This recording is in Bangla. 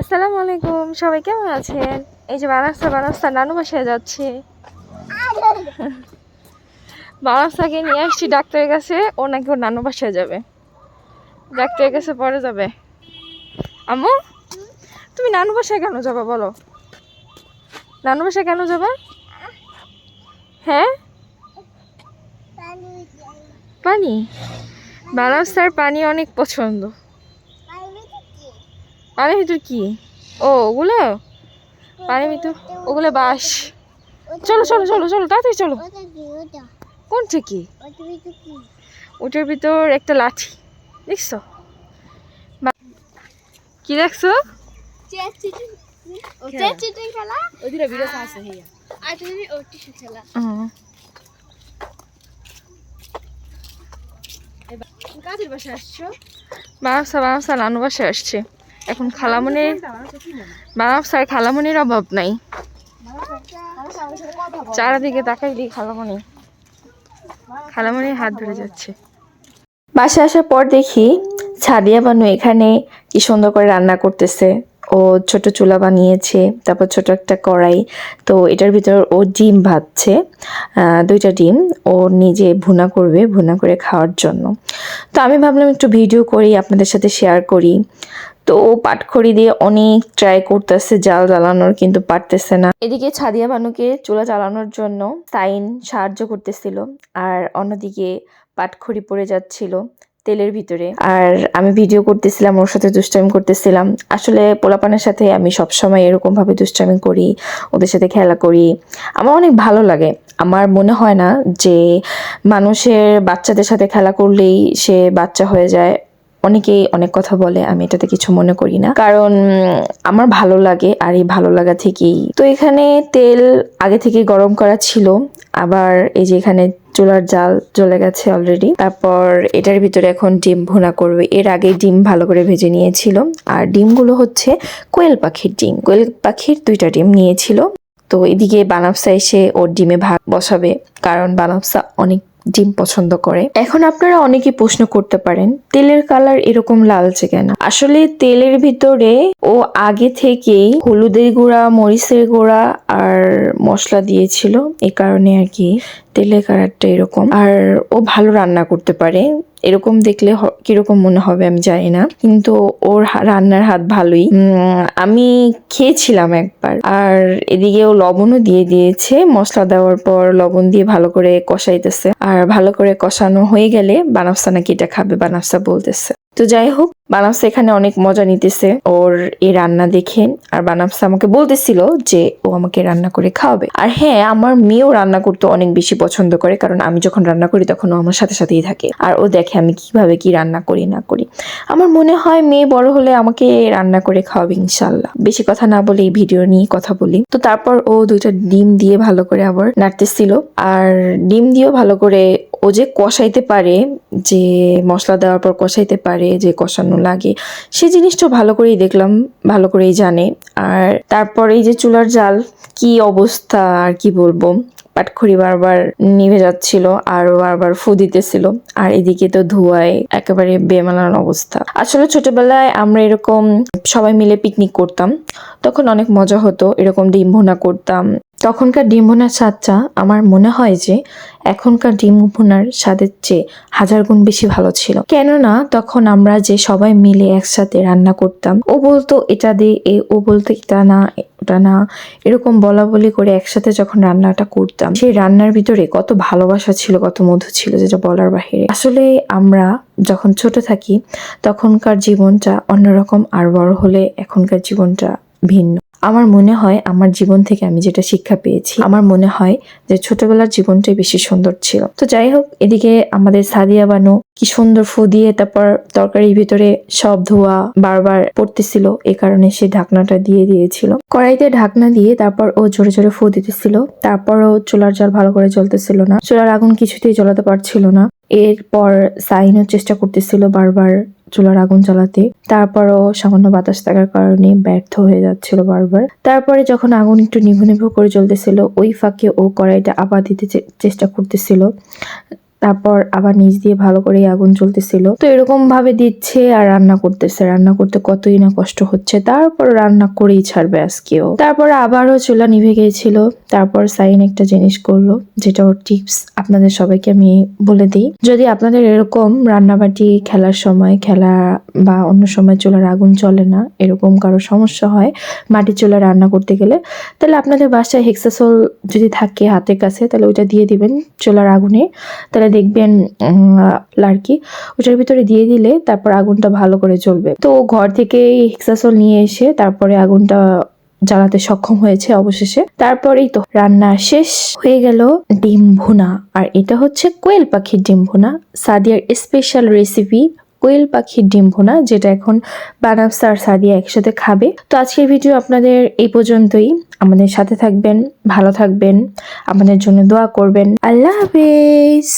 আসসালামু আলাইকুম, সবাই কেমন আছেন? এই যে বানাস্তা বানাস্তা নানু বাসায় যাচ্ছে। বানাস্তাকে নিয়ে আসছি, ডাক্তারের কাছে, ও নাকি ওর নানু বাসায় যাবে। ডাক্তারের কাছে পরে যাবে। আম্মু, তুমি নানু বাসায় কেন যাবা বলো? নানু বাসায় কেন যাবা? হ্যাঁ? পানি। বানাস্তার পানি অনেক পছন্দ। পানির ভিতর কি? ও ওগুলো? পানির ভিতর? ওগুলো বাস চলো চলো চলো চলো তাড়াতাড়ি চলো। কোনটা কি ওটার ভিতর একটা লাঠি। দেখছ? কি দেখছ? হেয়া। বাসা বানাবসা নানু বাসায় আসছে। এখন খালামনির বানাবসার খালামনির অভাব নাই। চারিদিকে তাকাইলি খালামনি। খালামনির হাত ধরে যাচ্ছে। বাসা আসার পর দেখি ছাদিয়া বানু এখানে কি সুন্দর করে রান্না করতেছে। ও ছোট চুলা বানিয়েছে, তারপর ছোট একটা কড়াই। তো এটার ভিতর ও ডিম ভাজছে দুইটা ডিম। ও নিজে ভুনা করবে, ভুনা করে খাওয়ার জন্য। তো আমি ভাবলাম একটু ভিডিও করি, আপনাদের সাথে শেয়ার করি। তো ও পাটখড়ি দিয়ে অনেক ট্রাই করতেছে, জাল জ্বালানোর কিন্তু পারতেছে না। এদিকে ছাদিয়া বানুকে চুলা জ্বালানোর জন্য সাইন সাহায্য করতেছিল আর অন্যদিকে পাটখড়ি পড়ে যাচ্ছিল তেলের ভিতরে। আর আমি ভিডিও করতেছিলাম, ওর সাথে দুষ্টামি করতেছিলাম। আসলে পোলাপানের সাথে আমি সবসময় এরকম ভাবে দুষ্টামি করি, ওদের সাথে খেলা করি। আমার অনেক ভালো লাগে। আমার মনে হয় না যে মানুষের বাচ্চাদের সাথে খেলা করলেই সে বাচ্চা হয়ে যায়। অনেকেই অনেক কথা বলে, আমি এটাতে কিছু মনে করি না। কারণ আমার ভালো লাগে আর এই ভালো লাগা থেকেই। তো এখানে তেল আগে থেকে গরম করা ছিল, আবার এই যে এখানে চুলার জাল জ্বলে গেছে অলরেডি তারপর এটার ভিতরে এখন ডিম ভুনা করবে। এর আগে ডিম ভালো করে ভেজে নিয়েছিল। আর ডিমগুলো হচ্ছে কোয়েল পাখির ডিম। কোয়েল পাখির দুইটা ডিম নিয়েছিল। তো এদিকে বানাবসা এসে ওর ডিমে ভাগ বসাবে, কারণ বানাবসা অনেক ডিম পছন্দ করে। এখন আপনারা অনেকে প্রশ্ন করতে পারেন, তেলের কালার এরকম লালচে কেন? আসলে তেলের ভিতরে ও আগে থেকেই হলুদের গুঁড়া, মরিচের গুঁড়া আর মশলা দিয়েছিল, এ কারণে আর কি তেলের কালারটা এরকম। আর ও ভালো রান্না করতে পারে। এরকম দেখলে কীরকম মনে হবে আমি জানি না। কিন্তু ওর রান্নার হাত ভালোই। আমি খেয়েছিলাম একবার। আর এদিকে ও লবণও দিয়ে দিয়েছে। মশলা দেওয়ার পর লবণ দিয়ে ভালো করে কষাইতেছে। আর ভালো করে কষানো হয়ে গেলে বানাফসা নাকি এটা খাবে, বানাফসা বলতেছে। তো যাই হোক, বানাফসা এখানে অনেক মজা নিতেছে। ওর এই রান্না দেখে আর বানাফসা আমাকে বলতেছিল যে ও আমাকে রান্না করে খাওয়াবে। আর হ্যাঁ আমার মেয়েও রান্না করতে অনেক বেশি পছন্দ করে, কারণ আমি যখন রান্না করি তখন ও আমার সাথে সাথেই থাকে। আর ও দেখে আমি কীভাবে কি রান্না করি, না করি। আমার মনে হয় মেয়ে বড় হলে আমাকে রান্না করে খাওয়াবে ইনশাল্লাহ বেশি কথা না বলে এই ভিডিও নিয়ে কথা বলি। তো তারপর ও দুইটা ডিম দিয়ে ভালো করে আবার নাড়তেছিল। আর ডিম দিয়েও ভালো করে ও যে কষাইতে পারে, যে মশলা দেওয়ার পর কষাইতে পারে, যে কষানো লাগে, সে জিনিসটা ভালো করেই দেখলাম, ভালো করেই জানে। আর তারপর এই যে চুলার জাল, কি অবস্থা, আর কি বলব? পাটখড়ি বারবার নিভে যাচ্ছিল আর বারবার ফু দিতেছিল, আর এদিকে তো ধোঁয়ায় একেবারে বেমালান অবস্থা। আসলে ছোটবেলায় আমরা এরকম সবাই মিলে পিকনিক করতাম, তখন অনেক মজা হতো, এরকম ডিম ভুনা করতাম। তখনকার ডিম ভুনার স্বাদটা আমার মনে হয় যে এখনকার ডিম ভুনার স্বাদের চেয়ে হাজার গুণ বেশি ভালো ছিল। কেননা তখন আমরা যে সবাই মিলে একসাথে রান্না করতাম, ও বলতো এটা দে, এ, ও বলতো এটা না, ওটা না, এরকম বলা বলি করে একসাথে যখন রান্নাটা করতাম, সেই রান্নার ভিতরে কত ভালোবাসা ছিল, কত মধু ছিল যেটা বলার বাহিরে। আসলে আমরা যখন ছোট থাকি, তখনকার জীবনটা অন্যরকম আর বড় হলে এখনকার জীবনটা ভিন্ন। আমার মনে হয় আমার জীবন থেকে আমি যেটা শিক্ষা পেয়েছি, আমার মনে হয় যে ছোটবেলার জীবনটাই বেশি সুন্দর ছিল। তো যাই হোক, এদিকে আমাদের সাদিয়া বানু কি সুন্দর ফু দিয়ে তারপর তরকারির ভিতরে সব ধোয়া বারবার পড়তেছিল এই কারণে সে ঢাকনাটা দিয়ে দিয়েছিল। কড়াইতে ঢাকনা দিয়ে তারপর ও জোরে জোরে ফু দিতেছিল, তারপরও চুলার জল ভালো করে জ্বলতেছিল না। চুলার আগুন কিছুতেই জ্বলাতে পারছিল না। এরপর সাইনও চেষ্টা করতেছিল বারবার চুলার আগুন চালাতে তারপরও সামান্য বাতাস থাকার কারণে ব্যর্থ হয়ে যাচ্ছিল বারবার। তারপরে যখন আগুন একটু নিভু নিভু করে চলতেছিল ওই ফাঁকে ও কড়াইটা আবার দিতে চেষ্টা করতেছিল। তারপর আবার নিচ দিয়ে ভালো করে আগুন চলতেছিল তো এরকম ভাবে দিচ্ছে আর রান্না করতেছে। রান্না করতে কতই না কষ্ট হচ্ছে। তারপর রান্না করেই ছাড়বে আজকেও। তারপর আবারও চুলা নিভে গিয়েছিল। তারপর সাইন একটা জিনিস করল, যেটা ওর টিপস আপনাদের সবাইকে আমি বলে দিই। যদি আপনাদের এরকম রান্নাবাটি খেলার সময় খেলা বা অন্য সময় চুলার আগুন চলে না, এরকম কারও সমস্যা হয় মাটির চুলা রান্না করতে গেলে, তাহলে আপনাদের বাসায় হেক্সাসোল যদি থাকে হাতের কাছে, তাহলে ওইটা দিয়ে দিবেন চুলার আগুনে। তাহলে দেখবেন লার্কি, ওটার ভিতরে দিয়ে দিলে তারপর আগুনটা ভালো করে জ্বলবে। তো ঘর থেকে হেক্সাসোল নিয়ে এসে তারপরে আগুনটা জ্বালাতে সক্ষম হয়েছে অবশেষে। তারপরেই তো রান্না শেষ হয়ে গেল ডিম ভুনা। আর এটা হচ্ছে কোয়েল পাখির ডিম ভুনা। সাদিয়ার স্পেশাল রেসিপি কোয়েল পাখির ডিম ভুনা, যেটা এখন বানাবসা আর সাদিয়া একসাথে খাবে। তো আজকের ভিডিও আপনাদের এই পর্যন্তই। আমাদের সাথে থাকবেন, ভালো থাকবেন, আমাদের জন্য দোয়া করবেন। আল্লাহ হাফেজ!